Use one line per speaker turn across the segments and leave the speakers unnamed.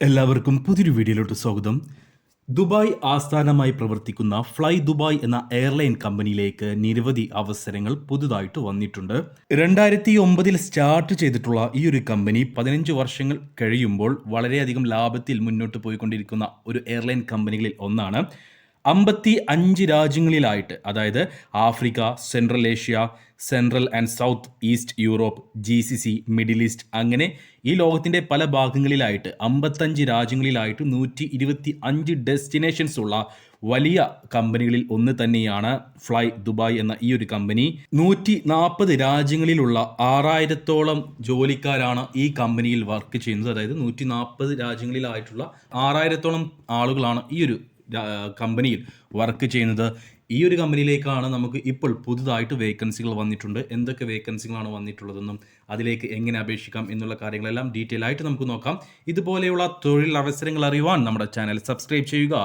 എല്ലാവർക്കും പുതിയൊരു വീഡിയോയിലോട്ട് സ്വാഗതം. ദുബായ് ആസ്ഥാനമായി പ്രവർത്തിക്കുന്ന ഫ്ലൈ ദുബായ് എന്ന എയർലൈൻ കമ്പനിയിലേക്ക് നിരവധി അവസരങ്ങൾ പുതുതായിട്ട് വന്നിട്ടുണ്ട്. രണ്ടായിരത്തി ഒമ്പതിൽ സ്റ്റാർട്ട് ചെയ്തിട്ടുള്ള ഈ ഒരു കമ്പനി പതിനഞ്ച് വർഷങ്ങൾ കഴിയുമ്പോൾ വളരെയധികം ലാഭത്തിൽ മുന്നോട്ട് പോയിക്കൊണ്ടിരിക്കുന്ന ഒരു എയർലൈൻ കമ്പനികളിൽ ഒന്നാണ്. അമ്പത്തി അഞ്ച് രാജ്യങ്ങളിലായിട്ട് അതായത് Africa central Asia central and south east Europe G C C Middle East അങ്ങനെ ഈ ലോകത്തിന്റെ പല ഭാഗങ്ങളിലായിട്ട് അമ്പത്തഞ്ച് രാജ്യങ്ങളിലായിട്ട് നൂറ്റി ഇരുപത്തി അഞ്ച് ഡെസ്റ്റിനേഷൻസ് ഉള്ള വലിയ കമ്പനികളിൽ ഒന്ന് തന്നെയാണ് ഫ്ലൈ ദുബായ് എന്ന ഈ ഒരു കമ്പനി. നൂറ്റി നാൽപ്പത് രാജ്യങ്ങളിലുള്ള ആറായിരത്തോളം ജോലിക്കാരാണ് ഈ കമ്പനിയിൽ വർക്ക് ചെയ്യുന്നത്. അതായത് നൂറ്റി നാൽപ്പത് രാജ്യങ്ങളിലായിട്ടുള്ള ആറായിരത്തോളം ആളുകളാണ് ഈ ഒരു കമ്പനിയിൽ വർക്ക് ചെയ്യുന്നത്. ഈ ഒരു കമ്പനിയിലേക്കാണ് നമുക്ക് ഇപ്പോൾ പുതുതായിട്ട് വേക്കൻസികൾ വന്നിട്ടുണ്ട്. എന്തൊക്കെ വേക്കൻസികളാണ് വന്നിട്ടുള്ളതെന്നും അതിലേക്ക് എങ്ങനെ അപേക്ഷിക്കാം എന്നുള്ള കാര്യങ്ങളെല്ലാം ഡീറ്റെയിൽ ആയിട്ട് നമുക്ക് നോക്കാം. ഇതുപോലെയുള്ള തൊഴിൽ അവസരങ്ങൾ അറിയുവാൻ നമ്മുടെ ചാനൽ സബ്സ്ക്രൈബ് ചെയ്യുക.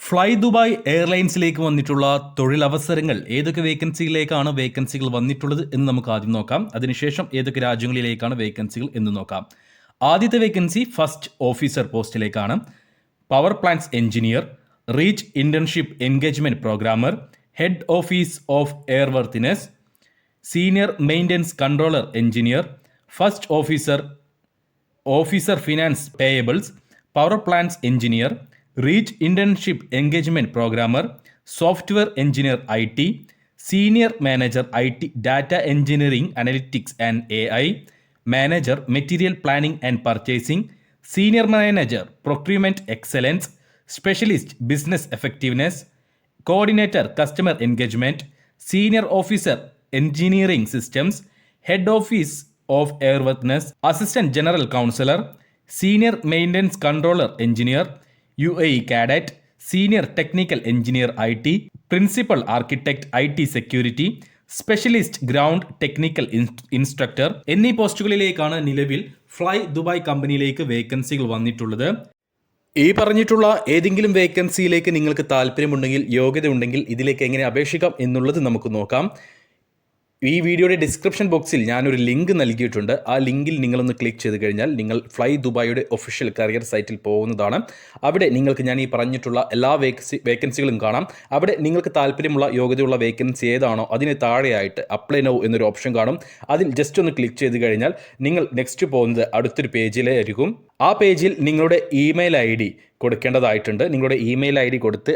ഫ്ലൈ ദുബായ് എയർലൈൻസിലേക്ക് വന്നിട്ടുള്ള തൊഴിലവസരങ്ങൾ ഏതൊക്കെ വേക്കൻസിയിലേക്കാണ് വേക്കൻസികൾ വന്നിട്ടുള്ളത് എന്ന് നമുക്ക് ആദ്യം നോക്കാം. അതിനുശേഷം ഏതൊക്കെ രാജ്യങ്ങളിലേക്കാണ് വേക്കൻസികൾ എന്ന് നോക്കാം. ആദ്യത്തെ vacancy first officer പോസ്റ്റിലേക്കാണ്. Power plants engineer reach internship engagement programmer head office of airworthiness senior maintenance controller engineer first officer officer finance payables power plants engineer reach internship engagement programmer software engineer I T senior manager I T data engineering analytics and A I manager material planning and purchasing senior manager procurement excellence specialist business effectiveness coordinator customer engagement senior officer engineering systems head office of airworthiness assistant general counsellor senior maintenance controller engineer U A cadet senior technical engineer I T principal architect I T security specialist ground technical instructor. എന്നീ പോസ്റ്റുകളിലേക്കാണ് നിലവിൽ fly Dubai കമ്പനിയിലേക്ക് വേക്കൻസികൾ വന്നിട്ടുള്ളത്. ഈ പറഞ്ഞിട്ടുള്ള ഏതെങ്കിലും വേക്കൻസിയിലേക്ക് നിങ്ങൾക്ക് താല്പര്യമുണ്ടെങ്കിൽ യോഗ്യത ഉണ്ടെങ്കിൽ ഇതിലേക്ക് എങ്ങനെ അപേക്ഷിക്കാം എന്നുള്ളത് നമുക്ക് നോക്കാം. ഈ വീഡിയോയുടെ ഡിസ്ക്രിപ്ഷൻ ബോക്സിൽ ഞാനൊരു ലിങ്ക് നൽകിയിട്ടുണ്ട്. ആ ലിങ്കിൽ നിങ്ങളൊന്ന് ക്ലിക്ക് ചെയ്ത് കഴിഞ്ഞാൽ നിങ്ങൾ ഫ്ലൈ ദുബായിയുടെ ഒഫീഷ്യൽ കരിയർ സൈറ്റിൽ പോകുന്നതാണ്. അവിടെ നിങ്ങൾക്ക് ഞാൻ ഈ പറഞ്ഞിട്ടുള്ള എല്ലാ വേക്കൻസി വേക്കൻസികളും കാണാം. അവിടെ നിങ്ങൾക്ക് താല്പര്യമുള്ള യോഗ്യതയുള്ള വേക്കൻസി ഏതാണോ അതിന് താഴെയായിട്ട് അപ്ലൈ നൗ എന്നൊരു ഓപ്ഷൻ കാണും. അതിൽ ജസ്റ്റ് ഒന്ന് ക്ലിക്ക് ചെയ്ത് കഴിഞ്ഞാൽ നിങ്ങൾ നെക്സ്റ്റ് പോകുന്നത് അടുത്തൊരു പേജിലായിരിക്കും ആ പേജിൽ നിങ്ങളുടെ ഇമെയിൽ ഐ ഡി കൊടുക്കേണ്ടതായിട്ടുണ്ട്. നിങ്ങളുടെ ഇമെയിൽ ഐ ഡി കൊടുത്ത്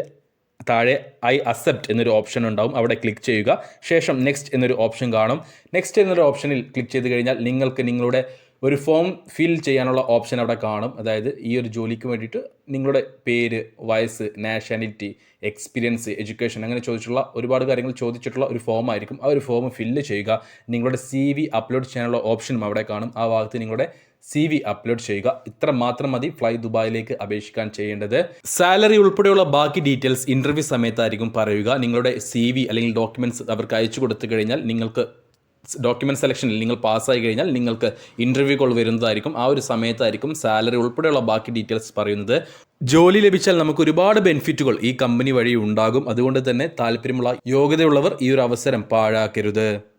താഴെ ഐ അക്സെപ്റ്റ് എന്നൊരു ഓപ്ഷൻ ഉണ്ടാവും. അവിടെ ക്ലിക്ക് ചെയ്യുക. ശേഷം നെക്സ്റ്റ് എന്നൊരു ഓപ്ഷൻ കാണും. നെക്സ്റ്റ് എന്നൊരു ഓപ്ഷനിൽ ക്ലിക്ക് ചെയ്ത് കഴിഞ്ഞാൽ നിങ്ങൾക്ക് നിങ്ങളുടെ ഒരു ഫോം ഫിൽ ചെയ്യാനുള്ള ഓപ്ഷൻ അവിടെ കാണും. അതായത് ഈ ഒരു ജോലിക്ക് വേണ്ടിയിട്ട് നിങ്ങളുടെ പേര് വയസ്സ് നാഷണാലിറ്റി എക്സ്പീരിയൻസ് എഡ്യൂക്കേഷൻ അങ്ങനെ ചോദിച്ചിട്ടുള്ള ഒരുപാട് കാര്യങ്ങൾ ചോദിച്ചിട്ടുള്ള ഒരു ഫോം ആയിരിക്കും. ആ ഒരു ഫോം ഫില്ല് ചെയ്യുക. നിങ്ങളുടെ സി അപ്ലോഡ് ചെയ്യാനുള്ള ഓപ്ഷനും അവിടെ കാണും. ആ ഭാഗത്ത് നിങ്ങളുടെ സി വി അപ്ലോഡ് ചെയ്യുക. ഇത്ര മാത്രം മതി. ഫ്ലൈ ദുബായിലേക്ക് അപേക്ഷിക്കാൻ ചെയ്യേണ്ടത്. സാലറി ഉൾപ്പെടെയുള്ള ബാക്കി ഡീറ്റെയിൽസ് ഇന്റർവ്യൂ സമയത്തായിരിക്കും പറയുക. നിങ്ങളുടെ സി വി അല്ലെങ്കിൽ ഡോക്യുമെന്റ്സ് അവർക്ക് അയച്ചു കൊടുത്തു കഴിഞ്ഞാൽ നിങ്ങൾക്ക് ഡോക്യുമെന്റ് സെലക്ഷനിൽ നിങ്ങൾ പാസ്സായി കഴിഞ്ഞാൽ നിങ്ങൾക്ക് ഇന്റർവ്യൂ കോൾ വരുന്നതായിരിക്കും. ആ ഒരു സമയത്തായിരിക്കും സാലറി ഉൾപ്പെടെയുള്ള ബാക്കി ഡീറ്റെയിൽസ് പറയുന്നത്. ജോലി ലഭിച്ചാൽ നമുക്ക് ഒരുപാട് ബെനിഫിറ്റുകൾ ഈ കമ്പനി വഴി ഉണ്ടാകും. അതുകൊണ്ട് തന്നെ താല്പര്യമുള്ള യോഗ്യതയുള്ളവർ ഈ ഒരു അവസരം പാഴാക്കരുത്.